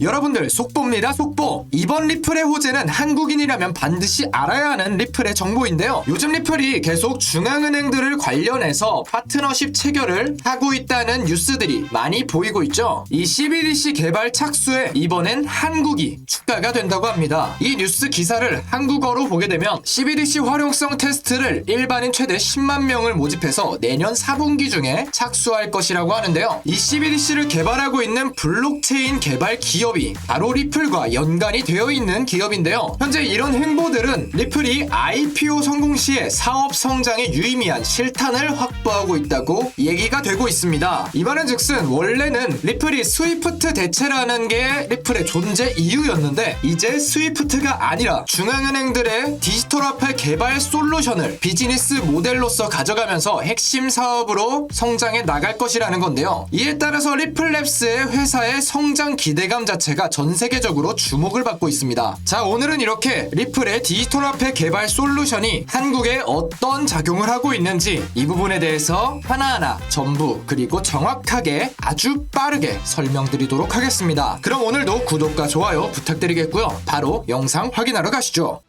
여러분들 속보입니다 속보. 이번 리플의 호재는 한국인이라면 반드시 알아야 하는 리플의 정보인데요. 요즘 리플이 계속 중앙은행들을 관련해서 파트너십 체결을 하고 있다는 뉴스들이 많이 보이고 있죠. 이 CBDC 개발 착수에 이번엔 한국이 추가가 된다고 합니다. 이 뉴스 기사를 한국어로 보게 되면 CBDC 활용성 테스트를 일반인 최대 10만 명을 모집해서 내년 4분기 중에 착수할 것이라고 하는데요. 이 CBDC를 개발하고 있는 블록체인 개발 기업 이 바로 리플과 연관이 되어 있는 기업인데요. 현재 이런 행보들은 리플이 IPO 성공 시에 사업 성장에 유의미한 실탄을 확보하고 있다고 얘기가 되고 있습니다. 이 말은 즉슨 원래는 리플이 스위프트 대체라는 게 리플의 존재 이유였는데 이제 스위프트가 아니라 중앙은행들의 디지털 화폐 개발 솔루션을 비즈니스 모델로서 가져가면서 핵심 사업으로 성장해 나갈 것이라는 건데요. 이에 따라서 리플랩스의 회사의 성장 기대감 자 체가 전 세계적으로 주목을 받고 있습니다. 자, 오늘은 이렇게 리플의 디지털 화폐 개발 솔루션이 한국에 어떤 작용을 하고 있는지 이 부분에 대해서 하나하나 전부 그리고 정확하게 아주 빠르게 설명드리도록 하겠습니다. 그럼 오늘도 구독과 좋아요 부탁드리겠고요. 바로 영상 확인하러 가시죠.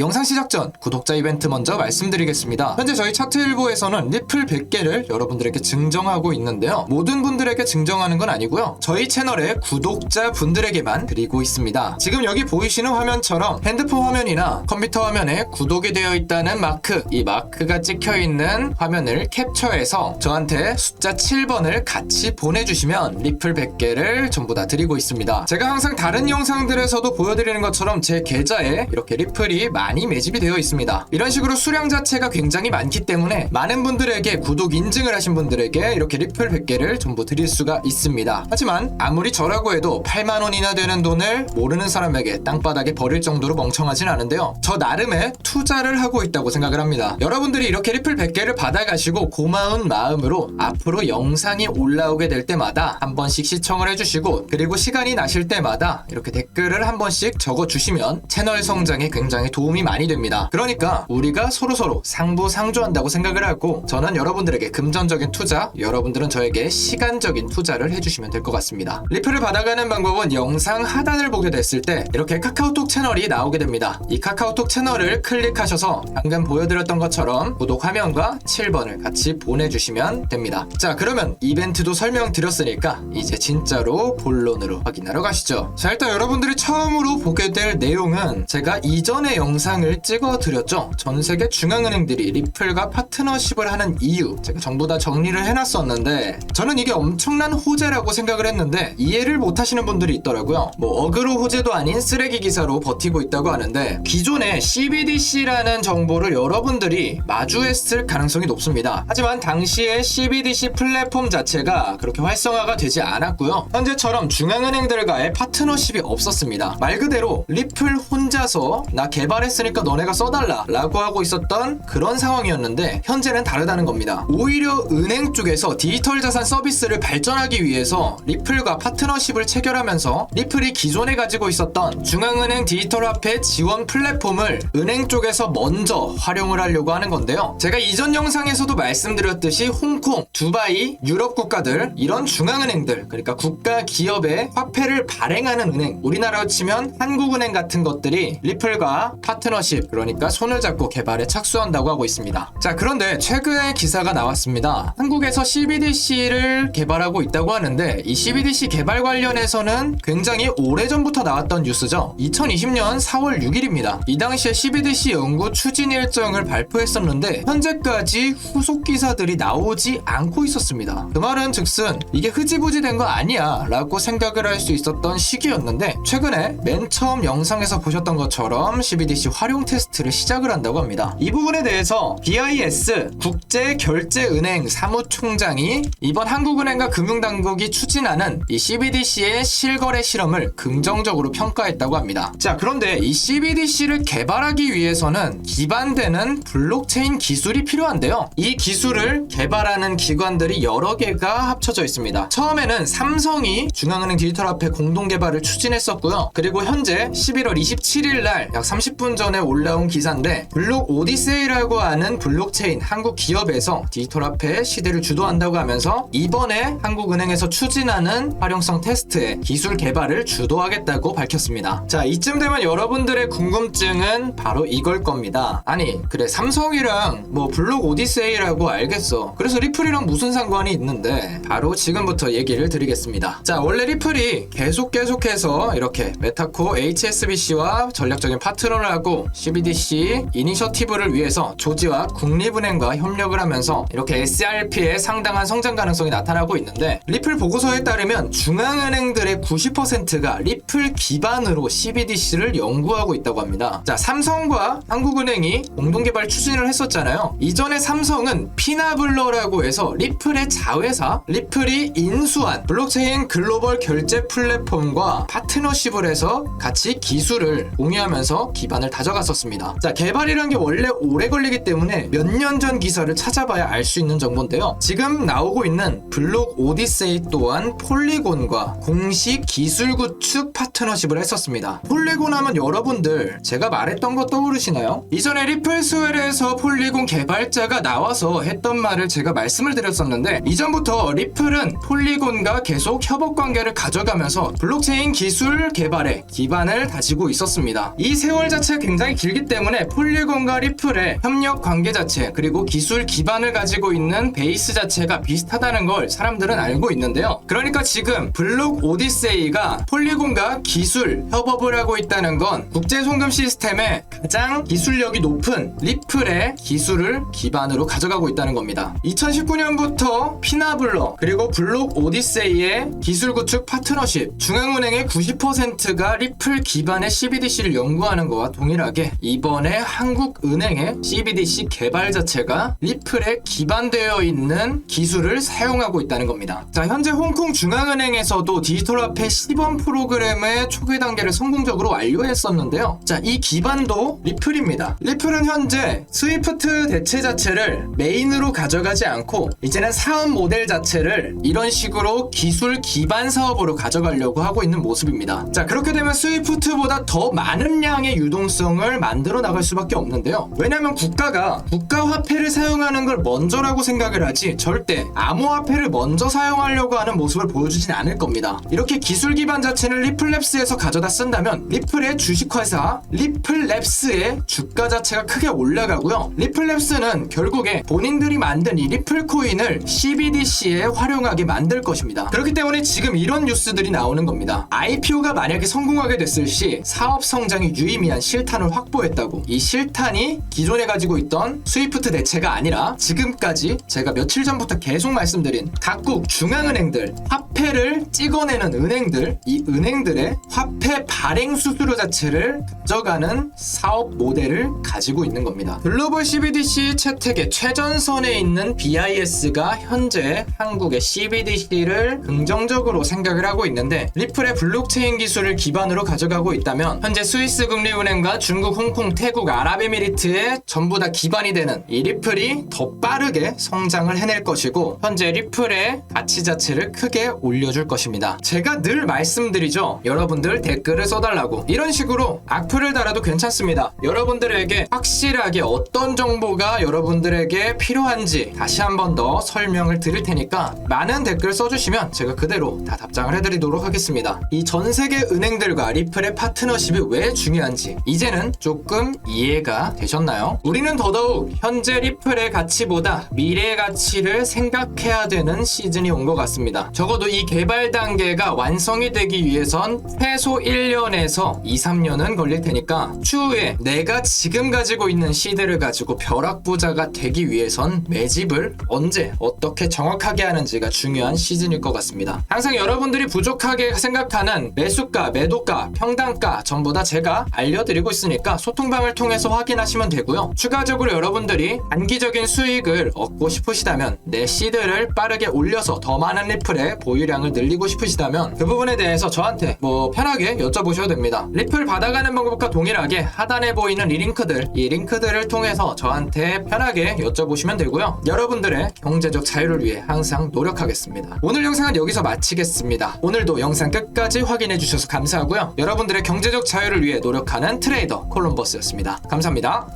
영상 시작 전 구독자 이벤트 먼저 말씀드리겠습니다. 현재 저희 차트일보에서는 리플 100개를 여러분들에게 증정하고 있는데요. 모든 분들에게 증정하는 건 아니고요. 저희 채널의 구독자 분들에게만 드리고 있습니다. 지금 여기 보이시는 화면처럼 핸드폰 화면이나 컴퓨터 화면에 구독이 되어 있다는 마크, 이 마크가 찍혀 있는 화면을 캡처해서 저한테 숫자 7번을 같이 보내주시면 리플 100개를 전부 다 드리고 있습니다. 제가 항상 다른 영상들에서도 보여드리는 것처럼 제 계좌에 이렇게 리플이 많이 매집이 되어 있습니다. 이런 식으로 수량 자체가 굉장히 많기 때문에 많은 분들에게 구독 인증을 하신 분들에게 이렇게 리플 100개를 전부 드릴 수가 있습니다. 하지만 아무리 저라고 해도 8만 원이나 되는 돈을 모르는 사람에게 땅바닥에 버릴 정도로 멍청하진 않은데요. 저 나름의 투자를 하고 있다고 생각을 합니다. 여러분들이 이렇게 리플 100개를 받아가시고 고마운 마음으로 앞으로 영상이 올라오게 될 때마다 한 번씩 시청을 해주시고 그리고 시간이 나실 때마다 이렇게 댓글을 한 번씩 적어주시면 채널 성장에 굉장히 도움이 많이 됩니다. 그러니까 우리가 서로서로 상부상조한다고 생각을 하고 저는 여러분들에게 금전적인 투자, 여러분들은 저에게 시간적인 투자를 해주시면 될 것 같습니다. 리플을 받아가는 방법은 영상 하단을 보게 됐을 때 이렇게 카카오톡 채널이 나오게 됩니다. 이 카카오톡 채널을 클릭하셔서 방금 보여드렸던 것처럼 구독 화면과 7번을 같이 보내주시면 됩니다. 자 그러면 이벤트도 설명드렸으니까 이제 진짜로 본론으로 확인하러 가시죠. 자 일단 여러분들이 처음으로 보게 될 내용은 제가 이전에 영상 을 찍어드렸죠. 전 세계 중앙은행들이 리플과 파트너십을 하는 이유 제가 전부 다 정리를 해놨었는데 저는 이게 엄청난 호재라고 생각을 했는데 이해를 못하시는 분들이 있더라고요. 뭐 어그로 호재도 아닌 쓰레기 기사로 버티고 있다고 하는데 기존에 CBDC라는 정보를 여러분들이 마주했을 가능성이 높습니다. 하지만 당시에 CBDC 플랫폼 자체가 그렇게 활성화가 되지 않았고요. 현재처럼 중앙은행들과의 파트너십이 없었습니다. 말 그대로 리플 혼자서 나 개발했 으니까 너네가 써달라 라고 하고 있었던 그런 상황이었는데 현재는 다르다는 겁니다. 오히려 은행 쪽에서 디지털 자산 서비스를 발전하기 위해서 리플과 파트너십을 체결하면서 리플이 기존에 가지고 있었던 중앙은행 디지털 화폐 지원 플랫폼을 은행 쪽에서 먼저 활용을 하려고 하는 건데요. 제가 이전 영상에서도 말씀드렸듯이 홍콩, 두바이, 유럽 국가들 이런 중앙은행들 그러니까 국가 기업의 화폐를 발행하는 은행 우리나라로 치면 한국은행 같은 것들이 리플과 파트 너십 그러니까 손을 잡고 개발에 착수한다고 하고 있습니다. 자 그런데 최근에 기사가 나왔습니다. 한국에서 CBDC를 개발하고 있다고 하는데 이 CBDC 개발 관련해서는 굉장히 오래전부터 나왔던 뉴스죠. 2020년 4월 6일입니다. 이 당시에 CBDC 연구 추진 일정을 발표했었는데 현재까지 후속 기사들이 나오지 않고 있었습니다. 그 말은 즉슨 이게 흐지부지 된 거 아니야 라고 생각을 할 수 있었던 시기였는데 최근에 맨 처음 영상에서 보셨던 것처럼 CBDC 활용 테스트를 시작을 한다고 합니다. 이 부분에 대해서 BIS 국제결제은행 사무총장이 이번 한국은행과 금융당국이 추진하는 이 CBDC의 실거래 실험을 긍정적으로 평가했다고 합니다. 자 그런데 이 CBDC를 개발하기 위해서는 기반되는 블록체인 기술이 필요한데요. 이 기술을 개발하는 기관들이 여러 개가 합쳐져 있습니다. 처음에는 삼성이 중앙은행 디지털 화폐 공동 개발을 추진했었고요. 그리고 현재 11월 27일 날 약 30분 전에 올라온 기사인데 블록 오디세이라고 하는 블록체인 한국 기업에서 디지털 화폐 시대를 주도한다고 하면서 이번에 한국은행에서 추진하는 활용성 테스트에 기술 개발을 주도하겠다고 밝혔습니다. 자, 이쯤 되면 여러분들의 궁금증은 바로 이걸 겁니다. 아니, 그래 삼성이랑 뭐 블록 오디세이라고 알겠어. 그래서 리플이랑 무슨 상관이 있는데 바로 지금부터 얘기를 드리겠습니다. 자, 원래 리플이 계속 계속해서 이렇게 메타코 HSBC와 전략적인 파트너를 하고 CBDC 이니셔티브를 위해서 조지와 국립은행과 협력을 하면서 이렇게 SRP의 상당한 성장 가능성이 나타나고 있는데 리플 보고서에 따르면 중앙은행들의 90%가 리플 기반으로 CBDC를 연구하고 있다고 합니다. 자, 삼성과 한국은행이 공동 개발 추진을 했었잖아요. 이전에 삼성은 피나블러라고 해서 리플의 자회사 리플이 인수한 블록체인 글로벌 결제 플랫폼과 파트너십을 해서 같이 기술을 공유하면서 기반을 다져갔었습니다. 자, 개발이란 게 원래 오래 걸리기 때문에 몇 년 전 기사를 찾아봐야 알 수 있는 정보인데요. 지금 나오고 있는 블록 오디세이 또한 폴리곤과 공식 기술 구축 파트너십을 했었습니다. 폴리곤 하면 여러분들 제가 말했던 거 떠오르시나요? 이전에 리플 스웰에서 폴리곤 개발자가 나와서 했던 말을 제가 말씀을 드렸었는데 이전부터 리플은 폴리곤과 계속 협업 관계를 가져가면서 블록체인 기술 개발에 기반을 다지고 있었습니다. 이 세월 자체가 굉장히 길기 때문에 폴리곤과 리플의 협력 관계 자체 그리고 기술 기반을 가지고 있는 베이스 자체가 비슷하다는 걸 사람들은 알고 있는데요. 그러니까 지금 블록 오디세이가 폴리곤과 기술 협업을 하고 있다는 건 국제 송금 시스템의 가장 기술력이 높은 리플의 기술을 기반으로 가져가고 있다는 겁니다. 2019년부터 피나블러 그리고 블록 오디세이의 기술 구축 파트너십 중앙은행의 90%가 리플 기반의 CBDC를 연구하는 것과 동일 하게 이번에 한국은행의 CBDC 개발 자체가 리플에 기반되어 있는 기술을 사용하고 있다는 겁니다. 자, 현재 홍콩 중앙은행에서도 디지털 화폐 시범 프로그램의 초기 단계를 성공적으로 완료했었는데요. 자, 이 기반도 리플입니다. 리플은 현재 스위프트 대체 자체를 메인으로 가져가지 않고 이제는 사업 모델 자체를 이런 식으로 기술 기반 사업으로 가져가려고 하고 있는 모습입니다. 자, 그렇게 되면 스위프트보다 더 많은 양의 유동성 을 만들어 나갈 수밖에 없는데요. 왜냐하면 국가가 국가 화폐를 사용하는 걸 먼저라고 생각을 하지 절대 암호화폐를 먼저 사용하려고 하는 모습을 보여주진 않을 겁니다. 이렇게 기술 기반 자체는 리플랩스에서 가져다 쓴다면 리플의 주식회사 리플랩스의 주가 자체가 크게 올라가고요. 리플랩스는 결국에 본인들이 만든 이 리플 코인을 CBDC에 활용하게 만들 것입니다. 그렇기 때문에 지금 이런 뉴스들이 나오는 겁니다. IPO가 만약에 성공하게 됐을 시 사업 성장이 유의미한 실 탄을 확보했다고. 이 실탄이 기존에 가지고 있던 스위프트 대체가 아니라 지금까지 제가 며칠 전부터 계속 말씀드린 각국 중앙은행들 화폐를 찍어내는 은행들 이 은행들의 화폐 발행 수수료 자체를 가져가는 사업 모델을 가지고 있는 겁니다. 글로벌 CBDC 채택의 최전선에 있는 BIS가 현재 한국의 CBDC를 긍정적으로 생각을 하고 있는데 리플의 블록체인 기술을 기반으로 가져가고 있다면 현재 스위스 금리은행과 중국, 홍콩, 태국, 아랍에미리트에 전부 다 기반이 되는 이 리플이 더 빠르게 성장을 해낼 것이고 현재 리플의 가치 자체를 크게 올려줄 것입니다. 제가 늘 말씀드리죠. 여러분들 댓글을 써달라고 이런 식으로 악플을 달아도 괜찮습니다. 여러분들에게 확실하게 어떤 정보가 여러분들에게 필요한지 다시 한 번 더 설명을 드릴 테니까 많은 댓글 써주시면 제가 그대로 다 답장을 해드리도록 하겠습니다. 이 전 세계 은행들과 리플의 파트너십이 왜 중요한지 이제는 조금 이해가 되셨나요? 우리는 더더욱 현재 리플의 가치보다 미래의 가치를 생각해야 되는 시즌이 온 것 같습니다. 적어도 이 개발 단계가 완성이 되기 위해선 최소 1년에서 2, 3년은 걸릴 테니까 추후에 내가 지금 가지고 있는 시드를 가지고 벼락부자가 되기 위해선 매집을 언제 어떻게 정확하게 하는지가 중요한 시즌일 것 같습니다. 항상 여러분들이 부족하게 생각하는 매수가, 매도가, 평단가 전부 다 제가 알려드리고 있으니까 소통방을 통해서 확인하시면 되고요. 추가적으로 여러분들이 단기적인 수익을 얻고 싶으시다면 내 시드를 빠르게 올려서 더 많은 리플의 보유량을 늘리고 싶으시다면 그 부분에 대해서 저한테 뭐 편하게 여쭤보셔도 됩니다. 리플 받아가는 방법과 동일하게 하단에 보이는 이 링크들, 이 링크들을 통해서 저한테 편하게 여쭤보시면 되고요. 여러분들의 경제적 자유를 위해 항상 노력하겠습니다. 오늘 영상은 여기서 마치겠습니다. 오늘도 영상 끝까지 확인해 주셔서 감사하고요. 여러분들의 경제적 자유를 위해 노력하는 트레이 트레이더 콜럼버스였습니다. 감사합니다.